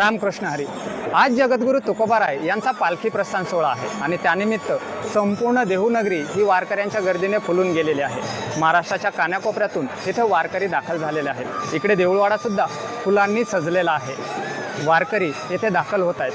रामकृष्ण हरी. आज जगद्गुरू तुकोबाराय यांचा पालखी प्रस्थान सोहळा आहे आणि त्यानिमित्त संपूर्ण देहूनगरी ही वारकऱ्यांच्या गर्दीने फुलून गेलेली आहे. महाराष्ट्राच्या कानाकोपऱ्यातून इथे वारकरी दाखल झालेले आहेत. इकडे देऊळवाडासुद्धा फुलांनी सजलेला आहे. वारकरी येथे दाखल होत आहेत.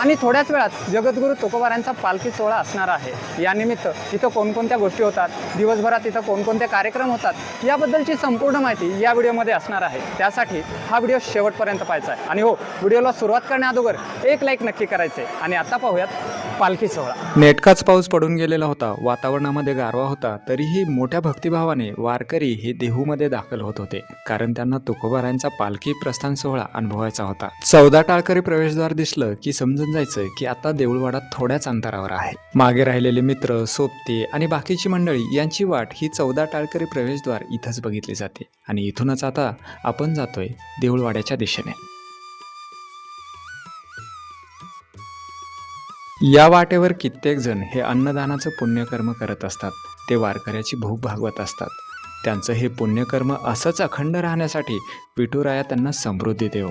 आणि थोड्याच वेळात जगद्गुरू तुकोबारांचा पालखी सोहळा असणार आहे. यानिमित्त इथं कोणकोणत्या गोष्टी होतात दिवसभरात इथं कोणकोणते कार्यक्रम होतात याबद्दलची संपूर्ण माहिती या व्हिडिओमध्ये असणार आहे. त्यासाठी हा व्हिडिओ शेवटपर्यंत पाहायचा आहे. आणि हो व्हिडिओला सुरुवात करण्याअगोदर एक लाईक नक्की करायचे. आणि आता पाहूयात पालखी सोहळा. नेटकाच पाऊस पडून गेलेला होता. वातावरणामध्ये गारवा होता. तरीही मोठ्या भक्तिभावाने वारकरी हे देहूमध्ये दाखल होत होते. कारण त्यांना तुकोबारांचा पालखी प्रस्थान सोहळा अनुभवायचा होता. चौदा टाळकरी प्रवेशद्वार दिसलं की समजून जायचं की आता देऊळवाडा थोड्याच अंतरावर आहे. मागे राहिलेले मित्र सोबते आणि बाकीची मंडळी यांची वाट ही चौदा टाळकरी प्रवेशद्वार इथंच बघितली जाते. आणि इथूनच आता आपण जातोय देऊळवाड्याच्या दिशेने. या वाटेवर कित्येक जण हे अन्नदानाचं पुण्यकर्म करत असतात. ते वारकऱ्याची भूक भागवत असतात. त्यांचं हे पुण्यकर्म असंच अखंड राहण्यासाठी विठुराया त्यांना समृद्धी देव.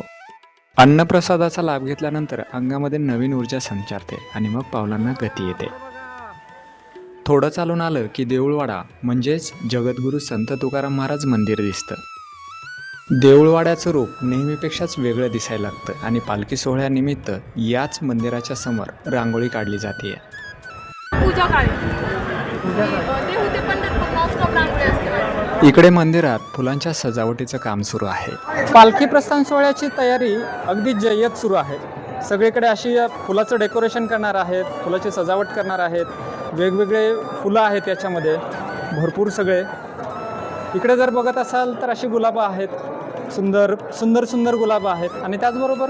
अन्नप्रसादाचा लाभ घेतल्यानंतर अंगामध्ये नवीन ऊर्जा संचारते आणि मग पावलांना गती येते. थोडं चालून आलं की देऊळवाडा म्हणजेच जगद्गुरू संत तुकाराम महाराज मंदिर दिसतं. देऊळवाड्याचं रूप नेहमीपेक्षाच वेगळं दिसायला लागतं आणि पालखी सोहळ्यानिमित्त याच मंदिराच्या समोर रांगोळी काढली जाते. पूजा काळी. ते होते पण नॉनस्टॉप रांगोळी असते माझी. इकडे मंदिरात फुलांच्या सजावटीचं काम सुरू आहे. पालखी प्रस्थान सोहळ्याची तयारी अगदी जय्यत सुरू आहे. सगळीकडे अशी फुलाचं डेकोरेशन करणार आहेत फुलाची सजावट करणार आहेत वेगवेगळे फुलं आहेत याच्यामध्ये भरपूर सगळे. इकडे जर बघत असाल तर अशी गुलाबं आहेत. सुंदर सुंदर सुंदर गुलाब आहेत. आणि त्याचबरोबर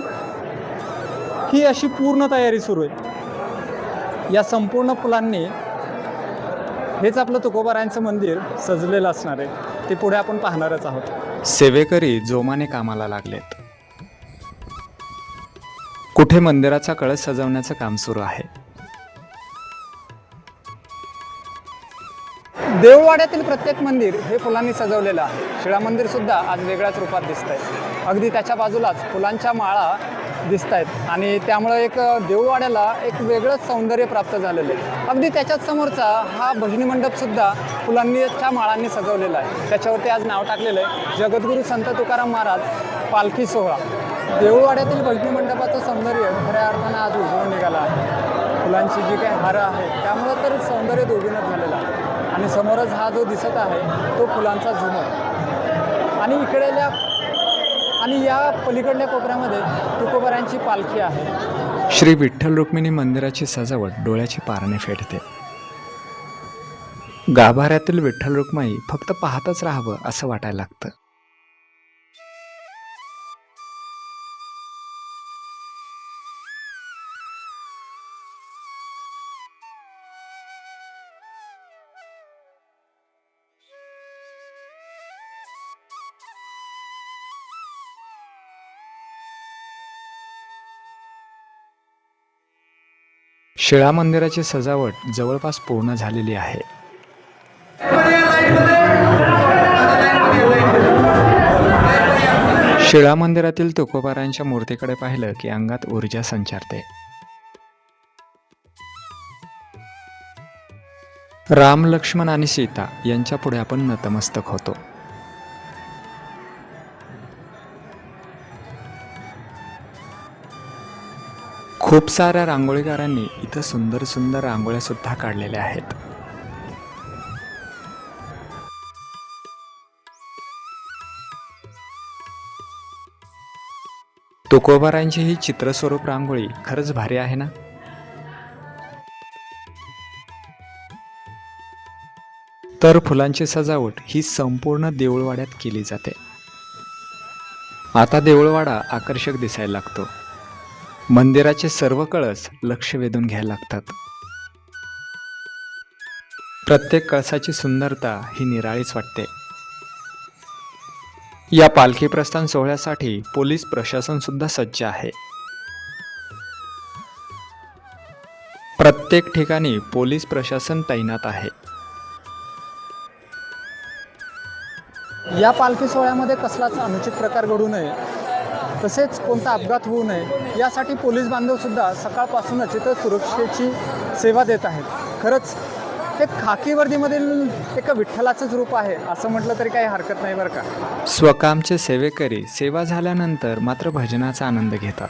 ही अशी पूर्ण तयारी सुरू आहे. या संपूर्ण फुलांनी हेच आपलं तुकोबारायांचं मंदिर सजलेलं असणार आहे. ते पुढे आपण पाहणारच आहोत. सेवेकरी जोमाने कामाला लागलेत. कुठे मंदिराचा कळस सजवण्याचं काम सुरू आहे? देऊळवाड्यातील प्रत्येक मंदिर हे फुलांनी सजवलेलं आहे. शिळा मंदिर सुद्धा आज वेगळ्याच रूपात दिसत आहे अगदी त्याच्या बाजूलाच फुलांच्या माळा दिसत आहेत आणि त्यामुळं एक देऊळवाड्याला एक वेगळंच सौंदर्य प्राप्त झालेलं आहे. अगदी त्याच्याच समोरचा हा भजनी मंडपसुद्धा फुलांनीच्या माळांनी सजवलेला आहे. त्याच्यावरती आज नाव टाकलेलं आहे जगद्गुरू संत तुकाराम महाराज पालखी सोहळा. देऊळवाड्यातील भजनी मंडपाचं सौंदर्य खऱ्या अर्थानं आज उजळून निघालं आहे. फुलांची जी काही हारं आहेत त्यामुळं तर सौंदर्य दोघीनच झालेलं आहे. आणि समोरच हा जो दिसत आहे तो फुलांचा झुमर. आणि इकडेल्या आणि या पलीकडल्या कोपऱ्यामध्ये तुकोबऱ्यांची पालखी आहे. श्री विठ्ठल रुक्मिणी मंदिराची सजावट डोळ्याची पारणे फेडते. गाभाऱ्यातील विठ्ठल रुक्माई फक्त पाहतच राहावं असं वाटायला लागतं. शिळा मंदिराची सजावट जवळपास पूर्ण झालेली आहे. शिळा मंदिरातील तुकोबारांच्या मूर्तीकडे पाहिलं की अंगात ऊर्जा संचारते. राम लक्ष्मण आणि सीता यांच्या पुढे आपण नतमस्तक होतो. खूप साऱ्या रांगोळीकारांनी इथं सुंदर सुंदर रांगोळ्या सुद्धा काढलेल्या आहेत. तुकोबारांची ही चित्रस्वरूप रांगोळी खरंच भारी आहे ना? तर फुलांची सजावट ही संपूर्ण देऊळवाड्यात केली जाते. आता देऊळवाडा आकर्षक दिसायला लागतो. मंदिराचे सर्व कळस लक्ष वेधून घ्यायला लागतात. प्रत्येक कळसाची सुंदरता ही निराळीच वाटते. या पालखी प्रस्थान सोहळ्यासाठी पोलीस प्रशासन सुद्धा सज्ज आहे. प्रत्येक ठिकाणी पोलीस प्रशासन तैनात आहे. या पालखी सोहळ्यामध्ये कसलाच अनुचित प्रकार घडू नये तसेच कोणता अपघात होऊ नये यासाठी पोलीस बांधवसुद्धा सकाळपासूनच इथं सुरक्षेची सेवा देत आहेत. खरंच हे खाकी वर्दीमधील एका विठ्ठलाचंच रूप आहे असं म्हटलं तरी काही हरकत नाही बरं का? स्वकामचे सेवेकरी सेवा झाल्यानंतर मात्र भजनाचा आनंद घेतात.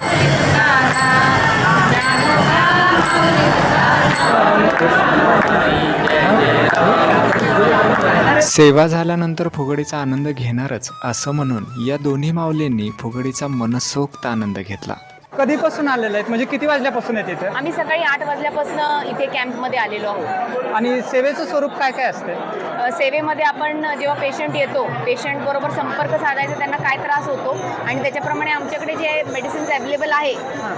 सेवा झाल्यानंतर फुगडीचा आनंद घेणारच असं म्हणून या दोन्ही माऊलींनी फुगडीचा मनसोक्त आनंद घेतला. कधीपासून आलेले आहेत? म्हणजे किती वाजल्यापासून आहेत इथे? आम्ही सकाळी आठ वाजल्यापासून इथे कॅम्पमध्ये आलेलो आहोत. आणि सेवेचं स्वरूप काय काय असते? अ, सेवेमध्ये आपण जेव्हा पेशंट येतो पेशंट बरोबर संपर्क साधायचा त्यांना काय त्रास होतो आणि त्याच्याप्रमाणे आमच्याकडे जे मेडिसिन्स अवेलेबल आहे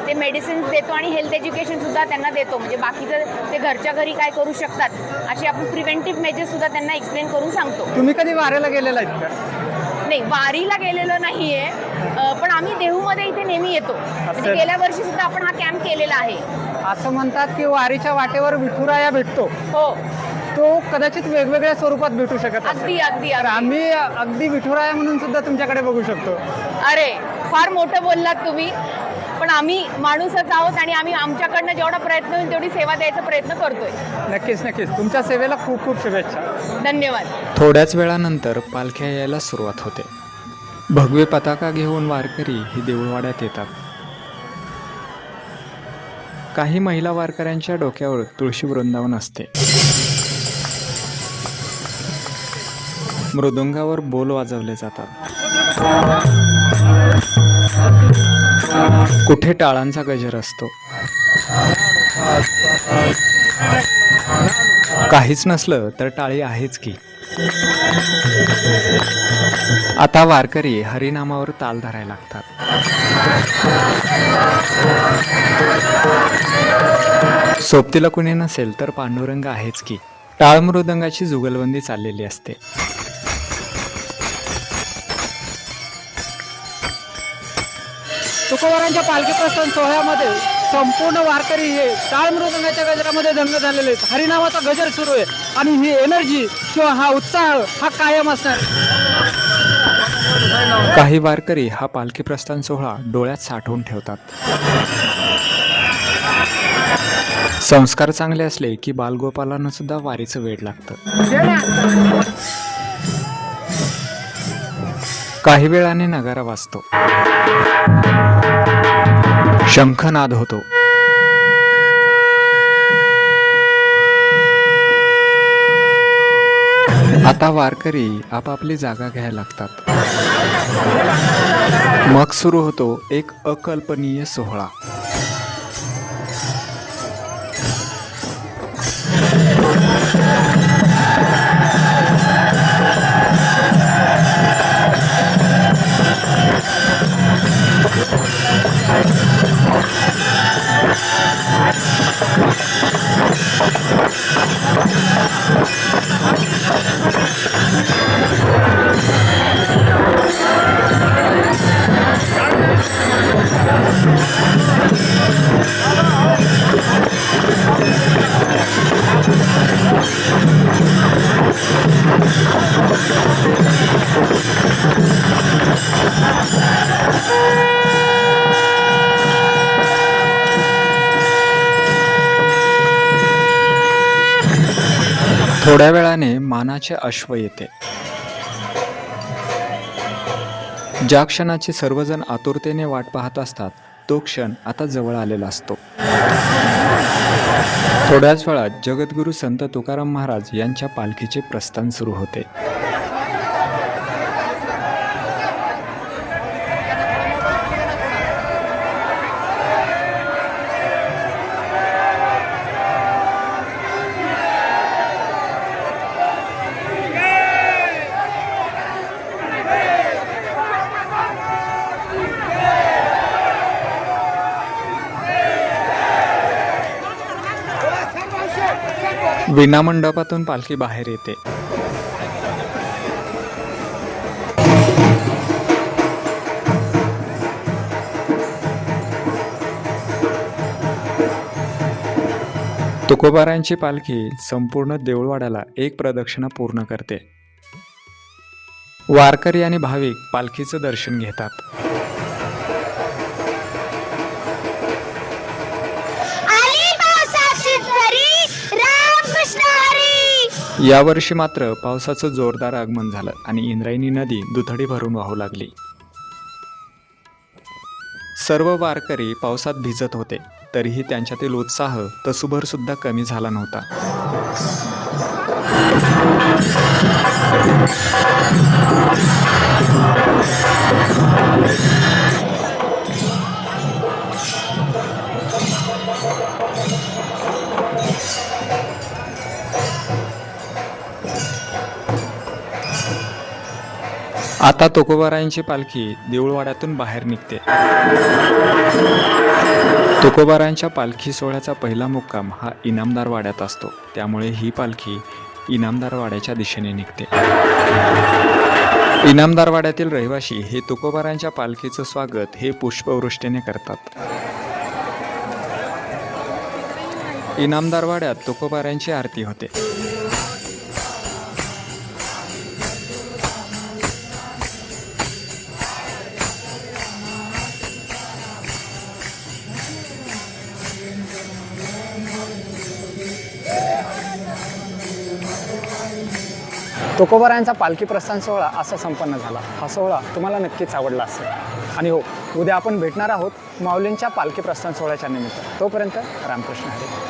ते मेडिसिन्स देतो आणि हेल्थ एज्युकेशनसुद्धा त्यांना देतो. म्हणजे बाकीचं ते घरच्या घरी काय करू शकतात अशी आपण प्रिव्हेंटिव्ह मेजर्ससुद्धा त्यांना एक्सप्लेन करून सांगतो. तुम्ही कधी वाऱ्याला गेलेला आहेत का? नाही वारीला गेलेलो नाही आहे पण आम्ही देहूमध्ये इथे नेहमी येतो. म्हणजे. गेल्या वर्षी सुद्धा आपण हा कॅम्प केलेला आहे. असं म्हणतात की वारीच्या वाटेवर विठुराया भेटतो. हो. तो कदाचित वेगवेगळ्या स्वरूपात भेटू शकत असेल. अगदी अगदी तर अगदी. आम्ही अगदी विठुराया म्हणून सुद्धा तुमच्याकडे बघू शकतो. अरे फार मोठं बोललात तुम्ही. पण आम्ही माणूसच आहोत आणि आम्ही आमच्याकडनं जेवढा प्रयत्न होईल तेवढी सेवा द्यायचा प्रयत्न करतोय. नक्कीच नक्कीच. तुमच्या सेवेला खूप खूप शुभेच्छा. धन्यवाद. थोड्याच वेळानंतर पालख्या यायला सुरुवात होते. भगवे पताका घेऊन वारकरी ही देऊळवाड्यात येतात. काही महिला वारकऱ्यांच्या डोक्यावर तुळशी वृंदावन असते. मृदुंगावर बोल वाजवले जातात. कुठे टाळांचा गजर असतो? काहीच नसलं तर टाळी आहेच की. आता वारकरी हरिनामावर ताल धरायला लागतात. सोबतीला कुणी नसेल तर पांडुरंग आहेच की. टाळ मृदंगाची जुगलबंदी चाललेली असते. तुकोबारांच्या पालखी प्रस्थान सोहळ्यामध्ये संपूर्ण वारकरी हे टाळ मृदंगाच्या गजरामध्ये दंग झालेले आहेत. हरिनामाचा गजर सुरू आहे. आणि ही एनर्जी किंवा हा उत्साह हा कायम असणार. काही वारकरी हा पालखी प्रस्थान सोहळा डोळ्यात साठवून ठेवतात. संस्कार चांगले असले की बालगोपालांना सुद्धा वारीचं वेळ लागतं. काही वेळाने नगारा वाजतो. शंखनाद होतो. आता वारकरी आपापली जागा घ्यायला लागतात. मग सुरू होतो एक अकल्पनीय सोहळा. थोड्या वेळाने मानाचे अश्व येते. ज्या क्षणाची सर्वजण आतुरतेने वाट पाहत असतात तो क्षण आता जवळ आलेला असतो. थोड्याच वेळात जगद्गुरू संत तुकाराम महाराज यांच्या पालखीचे प्रस्थान सुरू होते. विनामंडपातून पालखी बाहेर येते. तुकोबारांची पालखी संपूर्ण देऊळवाड्याला एक प्रदक्षिणा पूर्ण करते. वारकरी आणि भाविक पालखीचं दर्शन घेतात. यावर्षी मात्र पावसाचं जोरदार आगमन झालं आणि इंद्रायणी नदी दुथडी भरून वाहू लागली. सर्व वारकरी पावसात भिजत होते तरीही त्यांच्यातील उत्साह तसुभर सुद्धा कमी झाला नव्हता. आता तुकोबारायांची पालखी देऊळवाड्यातून बाहेर निघते. तुकोबारायांच्या पालखी सोहळ्याचा पहिला मुक्काम हा इनामदार वाड्यात असतो. त्यामुळे ही पालखी इनामदार वाड्याच्या दिशेने निघते. इनामदार वाड्यातील रहिवाशी हे तुकोबारांच्या पालखीचं स्वागत हे पुष्पवृष्टीने करतात. इनामदार वाड्यात तुकोबारांची आरती होते. तुकोबारायांचा पालखी प्रस्थान सोहळा असा संपन्न झाला. हा सोहळा तुम्हाला नक्कीच आवडला असेल. आणि हो उद्या आपण भेटणार आहोत माऊलींच्या पालखी प्रस्थान सोहळ्याच्या निमित्त. तोपर्यंत रामकृष्ण हरी